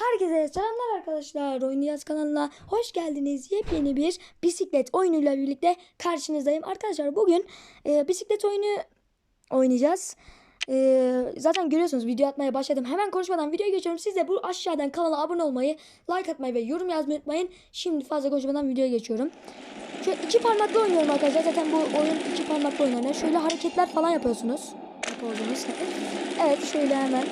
Herkese selamlar arkadaşlar. Oynayacağız kanalına hoş geldiniz. Yepyeni bir bisiklet oyunuyla birlikte karşınızdayım. Arkadaşlar bugün e, bisiklet oyunu oynayacağız. E, zaten görüyorsunuz video atmaya başladım. Hemen konuşmadan videoya geçiyorum. Siz de bu aşağıdan kanala abone olmayı, like atmayı ve yorum yazmayı unutmayın. Şimdi fazla konuşmadan videoya geçiyorum. Şöyle iki parmakla oynuyorum arkadaşlar. Zaten bu oyun iki parmakla oynanıyor. Şöyle hareketler falan yapıyorsunuz. Evet şöyle hemen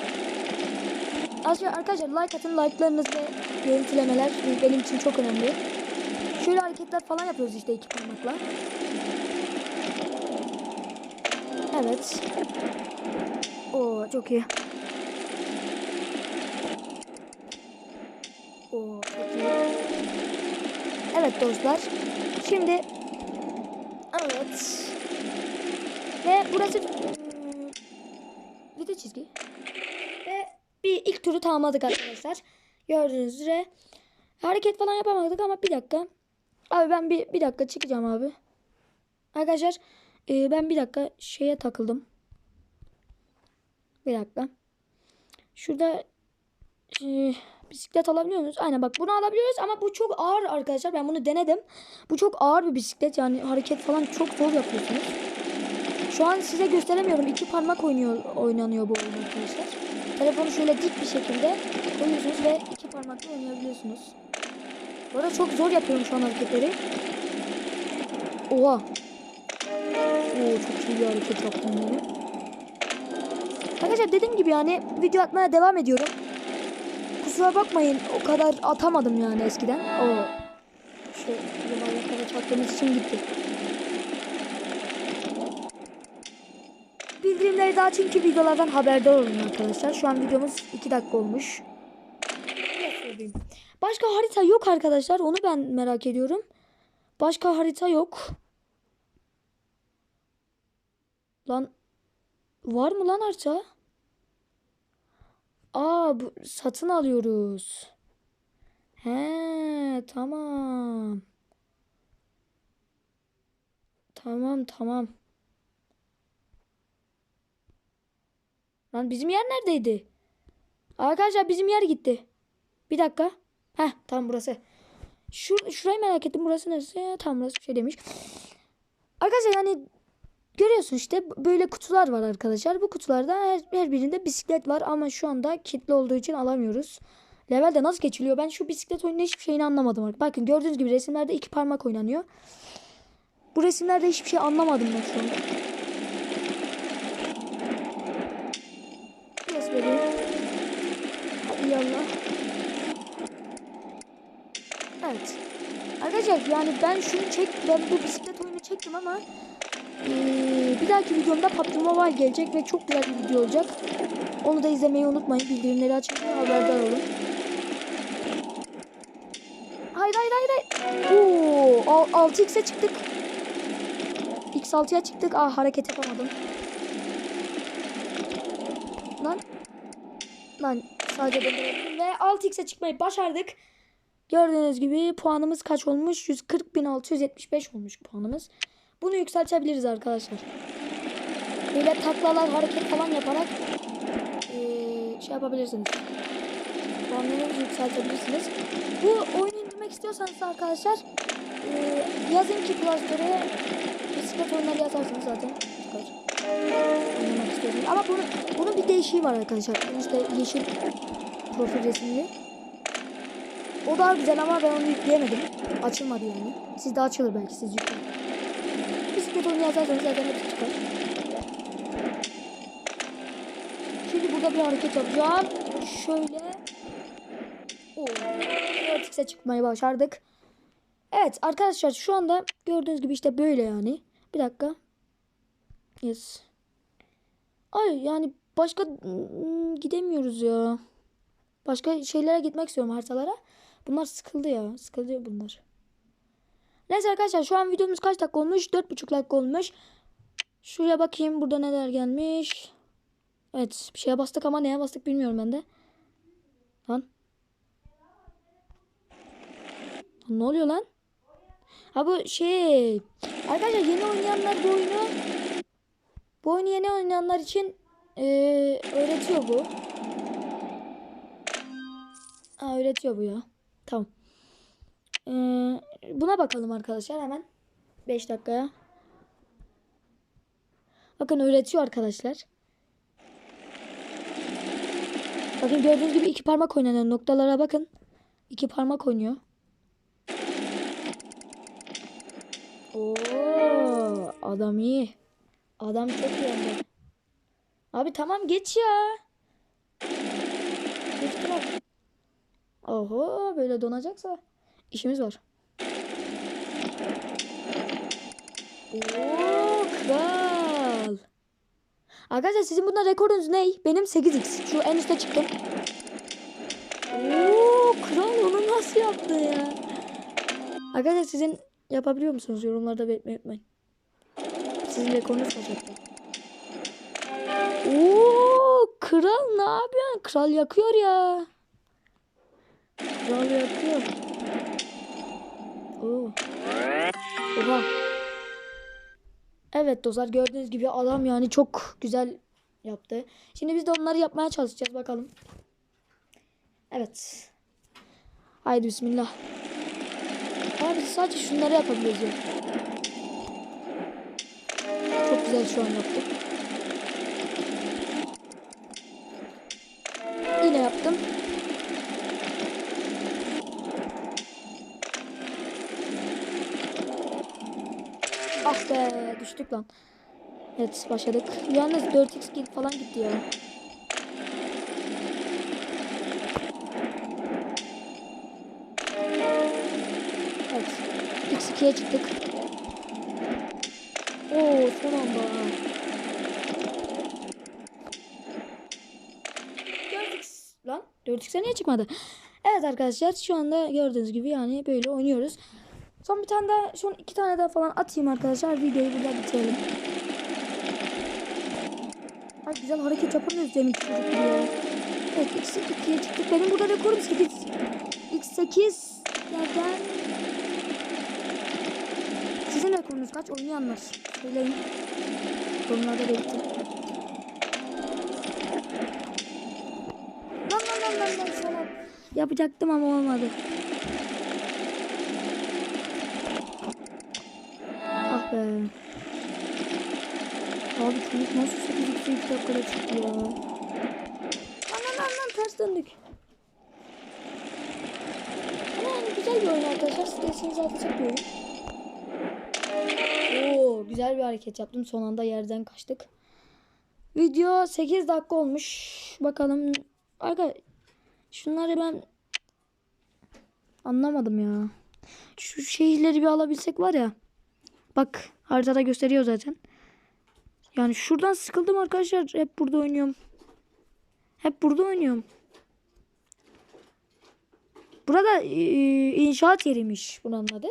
Aslında arkadaşlar like atın like'larınız ve görüntülemeler benim için çok önemli. Şöyle hareketler falan yapıyoruz işte iki parmakla. Evet. Oo çok iyi. Oo çok iyi. Evet dostlar. Şimdi evet. Ve burası hmm, video çizgi. Bir ilk turu tamamladık arkadaşlar. Gördüğünüz üzere hareket falan yapamadık ama bir dakika. Abi ben bir, bir dakika çıkacağım abi. Arkadaşlar e, ben bir dakika şeye takıldım. Bir dakika. Şurada e, bisiklet alabiliyor muyuz? Aynen bak bunu alabiliyoruz ama bu çok ağır arkadaşlar. Ben bunu denedim. Bu çok ağır bir bisiklet yani hareket falan çok zor yapıyorsunuz. Şu an size gösteremiyorum. İki parmak oynuyor oynanıyor bu oyun arkadaşlar. Telefonu şöyle dik bir şekilde koyuyorsunuz ve iki parmakla oynayabiliyorsunuz. Bu arada çok zor yapıyorum şu an hareketleri. Oha. Oo çok iyi bir hareket yaptım yine. Arkadaşlar dediğim gibi yani video atmaya devam ediyorum. Kusura bakmayın o kadar atamadım yani eskiden. Oo. Şu yuvarlaklara çarptığımız için gitti. Bildirimleri daha çünkü videolardan haberdar olun arkadaşlar. Şu an videomuz 2 dakika olmuş. Başka harita yok arkadaşlar. Onu ben merak ediyorum. Başka harita yok. Lan var mı lan harita? Aa bu satın alıyoruz. He tamam. Tamam tamam. Lan bizim yer neredeydi? Arkadaşlar bizim yer gitti. Bir dakika. Heh tam burası. Şur şurayı merak ettim. Burası neresi? Tam burası bir şey demiş. Arkadaşlar yani görüyorsun işte böyle kutular var arkadaşlar. Bu kutularda her, her birinde bisiklet var ama şu anda kilitli olduğu için alamıyoruz. Levelde nasıl geçiliyor? Ben şu bisiklet oyunun hiçbir şeyini anlamadım. Bakın gördüğünüz gibi resimlerde iki parmak oynanıyor. Bu resimlerde hiçbir şey anlamadım ben şu anda. Böyle. Hadi yallah. Evet. Arkadaşlar yani ben şunu çek, ben bu bisiklet oyunu çektim ama eee, bir dahaki videomda PUBG Mobile gelecek ve çok güzel bir video olacak. Onu da izlemeyi unutmayın. Bildirimleri açın haberdar olun. Hayır hayır hayır. Oo, al- 6x'e çıktık. X6'ya çıktık. Ah hareket yapamadım. Lan. Lan sadece döndürebildim ve 6x'e çıkmayı başardık. Gördüğünüz gibi puanımız kaç olmuş? 140.675 olmuş puanımız. Bunu yükseltebiliriz arkadaşlar. Böyle taklalar, hareket falan yaparak eee, şey yapabilirsiniz. Puanlarınızı yükseltebilirsiniz. Bu oyunu indirmek istiyorsanız arkadaşlar eee, yazın ki Play Store'a bisiklet oyunları yazarsınız zaten. Çıkar. İstiyorsunuz. Ama bunun, bunun bir değişiği var arkadaşlar. Bunun işte yeşil profil resimli. O daha güzel ama ben onu yükleyemedim. Açılmadı yani. Sizde açılır belki siz yükleyin. Bisiklet oyunu yazarsanız zaten hepsi çıkar. Şimdi burada bir hareket yapacağım. Şöyle. Oo. 4x'e çıkmayı başardık. Evet arkadaşlar şu anda gördüğünüz gibi işte böyle yani. Bir dakika. Yes. Ay yani başka gidemiyoruz ya. Başka şeylere gitmek istiyorum haritalara. Bunlar sıkıldı ya. Sıkılıyor bunlar. Neyse arkadaşlar şu an videomuz kaç dakika olmuş? 4,5 dakika olmuş. Şuraya bakayım burada neler gelmiş. Evet bir şeye bastık ama neye bastık bilmiyorum ben de. Lan. Lan ne oluyor lan? Ha bu şey. Arkadaşlar yeni oynayanlar bu oyunu bu oyunu yeni oynayanlar için eee, öğretiyor bu. Aa, öğretiyor bu ya. Tamam. Ee, buna bakalım arkadaşlar hemen. 5 dakikaya. Bakın öğretiyor arkadaşlar. Bakın gördüğünüz gibi iki parmak oynanıyor. Noktalara bakın. İki parmak oynuyor. Oo, adam iyi. Adam çok de. Abi tamam geç ya. Geç bırak. Oho böyle donacaksa işimiz var. Oo kral. Arkadaşlar sizin bunda rekorunuz ne? Benim 8x. Şu en üstte çıktım. Oo kral onu nasıl yaptı ya? Arkadaşlar sizin yapabiliyor musunuz? Yorumlarda belirtmeyi unutmayın. Sizin rekorunuz kaç hatta? Oo kral ne yapıyorsun? Kral yakıyor ya. Kral yakıyor. Oo. Oha. Evet dostlar gördüğünüz gibi adam yani çok güzel yaptı. Şimdi biz de onları yapmaya çalışacağız bakalım. Evet. Haydi bismillah. Abi sadece şunları yapabiliyoruz ya. Çok güzel şu an yaptık. Yine yaptım. Ah be düştük lan. Evet başladık. Yalnız 4x git falan gitti ya. Evet. X2'ye çıktık. Oo son anda. 4x lan 4x'e niye çıkmadı? Evet arkadaşlar şu anda gördüğünüz gibi yani böyle oynuyoruz. Son bir tane daha, son iki tane daha falan atayım arkadaşlar. Videoyu burada bitirelim. Ay güzel hareket yapamıyoruz demin çocuk gibi ya. Evet X2'ye çıktık. Benim burada rekorum 8. X8 yerden. Sizin rekorunuz kaç oynayanlar? Söyleyin. Yorumlarda belirtin. Lan lan lan lan lan sana. Yapacaktım ama olmadı. Ah be. Abi çocuk nasıl 8 2 2 dakikada çıktı ya. Lan lan lan lan ters döndük. Ama yani güzel bir oyun arkadaşlar. Sitesinize atacak bir oyun. Oo, güzel bir hareket yaptım. Son anda yerden kaçtık. Video 8 dakika olmuş. Bakalım. Arka şunları ben anlamadım ya. Şu şeyleri bir alabilsek var ya. Bak haritada gösteriyor zaten. Yani şuradan sıkıldım arkadaşlar. Hep burada oynuyorum. Hep burada oynuyorum. Burada e, inşaat yeriymiş buranın adı.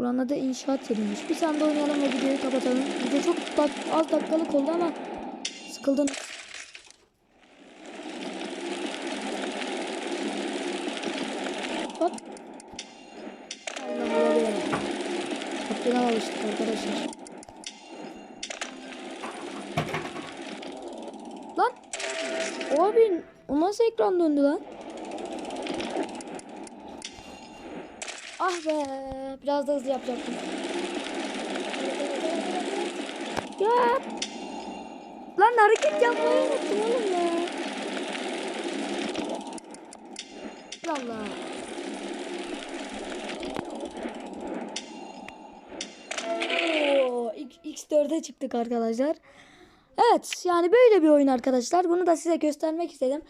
Buranın adı inşaat yeriymiş. Bir tane de oynayalım ve videoyu kapatalım. Video çok dak az dakikalık oldu ama sıkıldım. Hop. Allah Allah ya. Kaptana alıştık arkadaşlar. Lan. Abi o nasıl ekran döndü lan? Ah be. Biraz da hızlı yapacaktım. Ya. Lan hareket yapmayı unuttum oğlum ya. Allah. Oo, X- X4'e çıktık arkadaşlar. Evet yani böyle bir oyun arkadaşlar. Bunu da size göstermek istedim.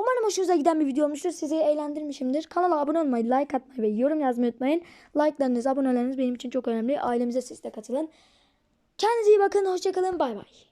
Umarım hoşunuza giden bir video olmuştur. Sizi eğlendirmişimdir. Kanala abone olmayı, like atmayı ve yorum yazmayı unutmayın. Like'larınız, aboneleriniz benim için çok önemli. Ailemize siz de katılın. Kendinize iyi bakın. Hoşçakalın. Bay bay.